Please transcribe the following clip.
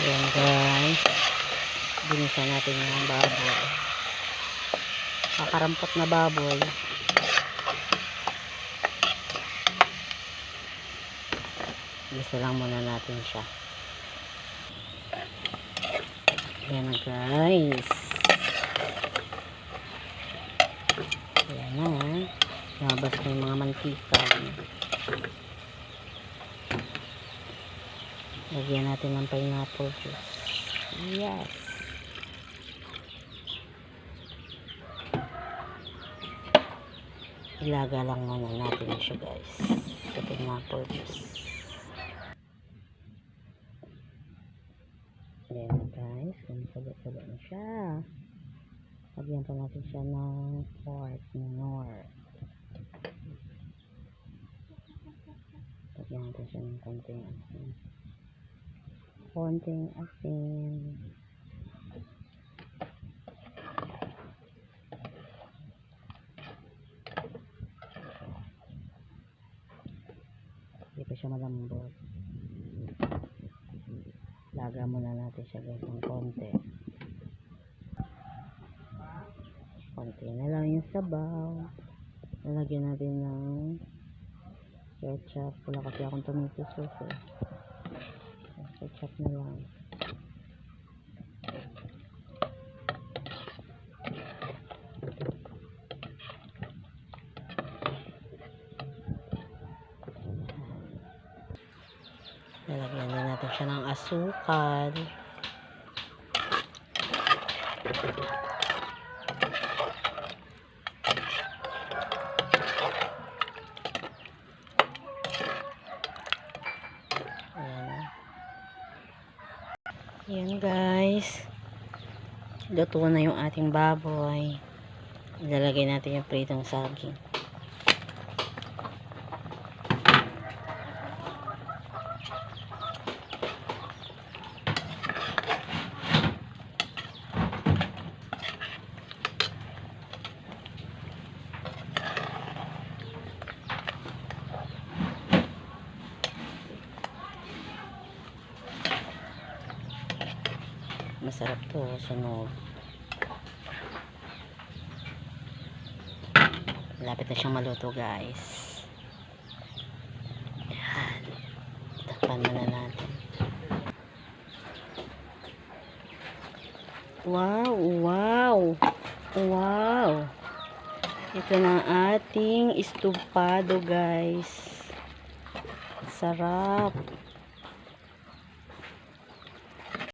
Ayan guys. Binisa natin yung baboy. Kakarampot na baboy. Gusto lang muna natin siya. Ayan na guys. Ayan na. Labas na yung mga mantika. Lagyan natin ng pineapple juice. Yes. Ilaga lang muna natin siya guys. Sa pineapple juice. Ayan guys. Kumisalo-salo na siya. Lagyan pa natin siya ng minor. Lagyan natin siya ng konting asin. Konting asin. Hindi pa siya malambot. Laga muna natin siya guys konti. Konti na lang yung sabaw. Lalagyan natin ng ketchup. Wala kasi akong tomato sauce eh. Ketchup na lang. Lalagyan na natin siya ng asukal. Ayan. Ayan guys. Luto na yung ating baboy. Ilalagay natin yung pritong saging. Masarap to, sunog. Malapit na siyang maluto, guys. Yan. Takpan muna natin. Wow, wow. Wow. Ito na ating estupado, guys. Sarap.